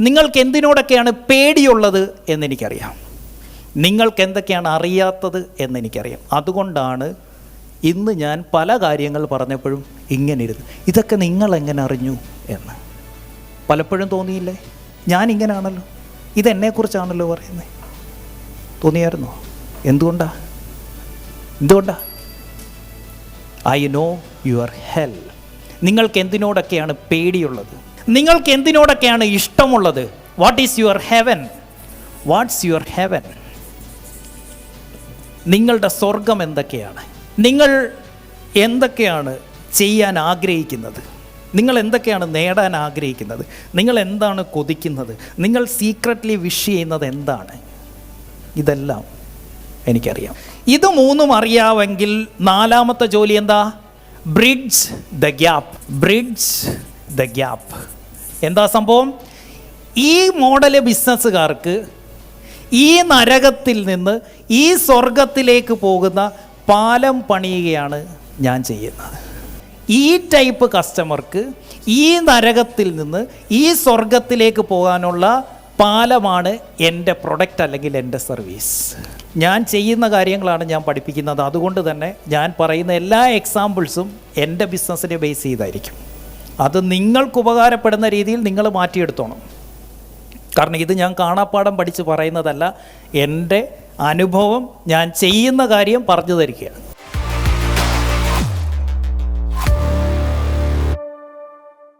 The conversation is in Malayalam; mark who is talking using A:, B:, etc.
A: നിങ്ങൾക്ക് എന്തിനോടൊക്കെയാണ് പേടിയുള്ളത് എന്നെനിക്കറിയാം. നിങ്ങൾക്ക് എന്തൊക്കെയാണ് അറിയാത്തത് എന്നെനിക്കറിയാം. അതുകൊണ്ടാണ് ഇന്ന് ഞാൻ പല കാര്യങ്ങൾ പറഞ്ഞപ്പോഴും ഇങ്ങനെ ഇരുന്നു ഇതൊക്കെ നിങ്ങൾ എങ്ങനെ അറിഞ്ഞു? എന്ന്. പലപ്പോഴും തോന്നിയില്ലേ? ഞാൻ ഇങ്ങനെയാണല്ലോ ഇതെന്നെക്കുറിച്ചാണല്ലോ പറയുന്നത് തോന്നിയായിരുന്നോ? എന്തുകൊണ്ടാ? എന്തുകൊണ്ടാ? ഐ നോ യുവർ ഹെൽ നിങ്ങൾക്ക് എന്തിനോടൊക്കെയാണ് പേടിയുള്ളത്? നിങ്ങൾക്ക് എന്തിനോടൊക്കെയാണ് ഇഷ്ടമുള്ളത്? What is your heaven what's your heaven നിങ്ങളുടെ സ്വർഗം എന്തൊക്കെയാണ്? നിങ്ങൾ എന്തൊക്കെയാണ് ചെയ്യാൻ ആഗ്രഹിക്കുന്നത്? നിങ്ങൾ എന്തൊക്കെയാണ് നേടാൻ ആഗ്രഹിക്കുന്നത്? നിങ്ങൾ എന്താണ് കൊതിക്കുന്നത്? നിങ്ങൾ സീക്രട്ട്ലി വിഷ് ചെയ്യുന്നത് എന്താണ്? ഇതെല്ലാം എനിക്കറിയാം. ഇത് മൂന്നും അറിയാമെങ്കിൽ നാലാമത്തെ ജോലി എന്താ? Bridge the gap bridge the gap എന്താ സംഭവം? ഈ മോഡൽ ബിസിനസ്സുകാർക്ക് ഈ നരകത്തിൽ നിന്ന് ഈ സ്വർഗത്തിലേക്ക് പോകുന്ന പാലം പണിയുകയാണ് ഞാൻ ചെയ്യുന്നത്. ഈ ടൈപ്പ് കസ്റ്റമർക്ക് ഈ നരകത്തിൽ നിന്ന് ഈ സ്വർഗത്തിലേക്ക് പോകാനുള്ള പാലമാണ് എന്റെ പ്രൊഡക്റ്റ് അല്ലെങ്കിൽ എന്റെ സർവീസ്. ഞാൻ ചെയ്യുന്ന കാര്യങ്ങളാണ് ഞാൻ പഠിപ്പിക്കുന്നത്. അതുകൊണ്ട് തന്നെ ഞാൻ പറയുന്ന എല്ലാ എക്സാമ്പിൾസും എന്റെ ബിസിനസ്സിനെ ബേസ് ചെയ്തായിരിക്കും. അത് നിങ്ങൾക്ക് ഉപകാരപ്പെടുന്ന രീതിയിൽ നിങ്ങൾ മാറ്റിയെടുത്തോണം. കാരണം ഇത് ഞാൻ കാണാപ്പാടം പഠിച്ച് പറയുന്നതല്ല എന്റെ അനുഭവം ഞാൻ ചെയ്യുന്ന കാര്യം പറഞ്ഞു തരികയാണ്.